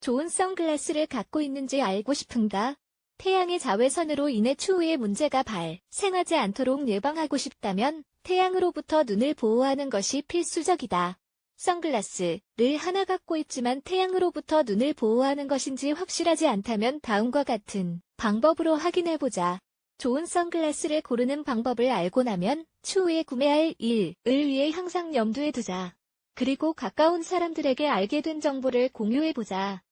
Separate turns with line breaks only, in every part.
좋은 선글라스를 갖고 있는지 알고 싶은가? 태양의 자외선으로 인해 추후에 문제가 발생하지 않도록 예방하고 싶다면 태양으로부터 눈을 보호하는 것이 필수적이다. 선글라스를 하나 갖고 있지만 태양으로부터 눈을 보호하는 것인지 확실하지 않다면 다음과 같은 방법으로 확인해보자. 좋은 선글라스를 고르는 방법을 알고 나면 추후에 구매할 일을 위해 항상 염두에 두자. 그리고 가까운 사람들에게 알게 된 정보를 공유해보자.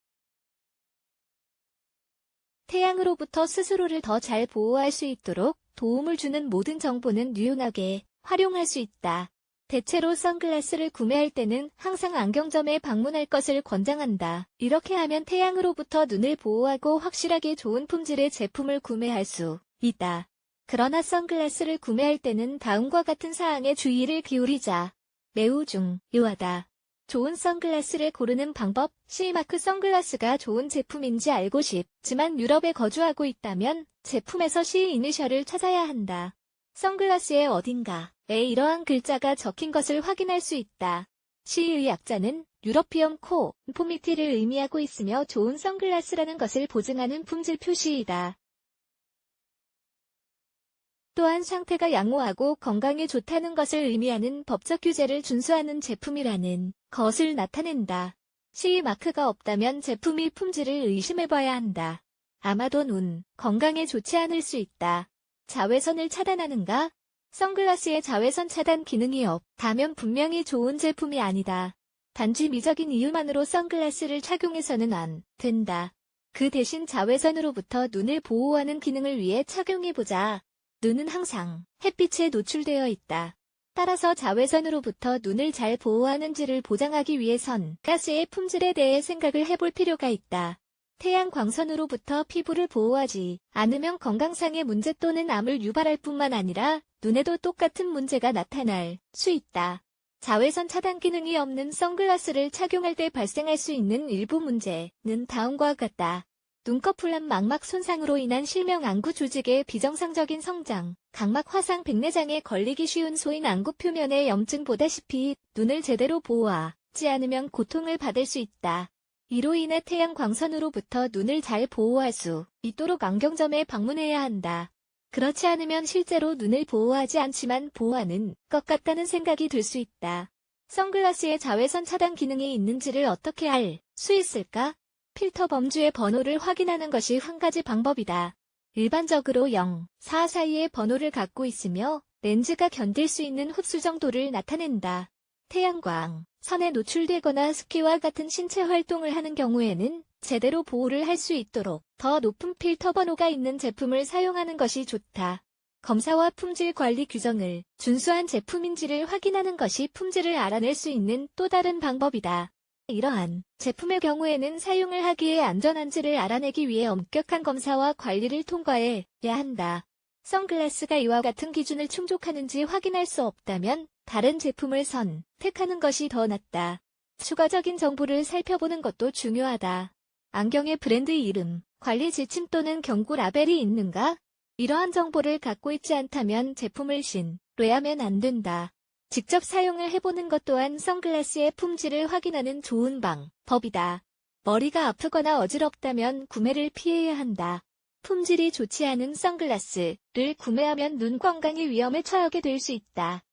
태양으로부터 스스로를 더 잘 보호할 수 있도록 도움을 주는 모든 정보는 유용하게 활용할 수 있다. 대체로 선글라스를 구매할 때는 항상 안경점에 방문할 것을 권장한다. 이렇게 하면 태양으로부터 눈을 보호하고 확실하게 좋은 품질의 제품을 구매할 수 있다. 그러나 선글라스를 구매할 때는 다음과 같은 사항에 주의를 기울이자. 매우 중요하다. 좋은 선글라스를 고르는 방법, C마크 선글라스가 좋은 제품인지 알고 싶지만 유럽에 거주하고 있다면 제품에서 C 이니셜을 찾아야 한다. 선글라스의 어딘가에 이러한 글자가 적힌 것을 확인할 수 있다. C의 약자는 유러피엄 코, 포미티를 의미하고 있으며 좋은 선글라스라는 것을 보증하는 품질 표시이다. 또한 상태가 양호하고 건강에 좋다는 것을 의미하는 법적 규제를 준수하는 제품이라는 것을 나타낸다. CE 마크가 없다면 제품이 품질을 의심해봐야 한다. 아마도 눈, 건강에 좋지 않을 수 있다. 자외선을 차단하는가? 선글라스에 자외선 차단 기능이 없다면 분명히 좋은 제품이 아니다. 단지 미적인 이유만으로 선글라스를 착용해서는 안 된다. 그 대신 자외선으로부터 눈을 보호하는 기능을 위해 착용해보자. 눈은 항상 햇빛에 노출되어 있다. 따라서 자외선으로부터 눈을 잘 보호하는지를 보장하기 위해선 가스의 품질에 대해 생각을 해볼 필요가 있다. 태양 광선으로부터 피부를 보호하지 않으면 건강상의 문제 또는 암을 유발할 뿐만 아니라 눈에도 똑같은 문제가 나타날 수 있다. 자외선 차단 기능이 없는 선글라스를 착용할 때 발생할 수 있는 일부 문제는 다음과 같다. 눈꺼풀암 망막 손상으로 인한 실명 안구 조직의 비정상적인 성장, 각막 화상 백내장에 걸리기 쉬운 소인 안구 표면의 염증 보다시피 눈을 제대로 보호하지 않으면 고통을 받을 수 있다. 이로 인해 태양 광선으로부터 눈을 잘 보호할 수 있도록 안경점에 방문해야 한다. 그렇지 않으면 실제로 눈을 보호하지 않지만 보호하는 것 같다는 생각이 들 수 있다. 선글라스에 자외선 차단 기능이 있는지를 어떻게 알 수 있을까? 필터 범주의 번호를 확인하는 것이 한 가지 방법이다. 일반적으로 0, 4 사이의 번호를 갖고 있으며 렌즈가 견딜 수 있는 흡수 정도를 나타낸다. 태양광, 선에 노출되거나 스키와 같은 신체 활동을 하는 경우에는 제대로 보호를 할 수 있도록 더 높은 필터 번호가 있는 제품을 사용하는 것이 좋다. 검사와 품질 관리 규정을 준수한 제품인지를 확인하는 것이 품질을 알아낼 수 있는 또 다른 방법이다. 이러한 제품의 경우에는 사용을 하기에 안전한지를 알아내기 위해 엄격한 검사와 관리를 통과해야 한다. 선글라스가 이와 같은 기준을 충족하는지 확인할 수 없다면 다른 제품을 선택하는 것이 더 낫다. 추가적인 정보를 살펴보는 것도 중요하다. 안경의 브랜드 이름, 관리 지침 또는 경고 라벨이 있는가? 이러한 정보를 갖고 있지 않다면 제품을 신뢰하면 안 된다. 직접 사용을 해보는 것 또한 선글라스의 품질을 확인하는 좋은 방법이다. 머리가 아프거나 어지럽다면 구매를 피해야 한다. 품질이 좋지 않은 선글라스를 구매하면 눈 건강의 위험에 처하게 될 수 있다.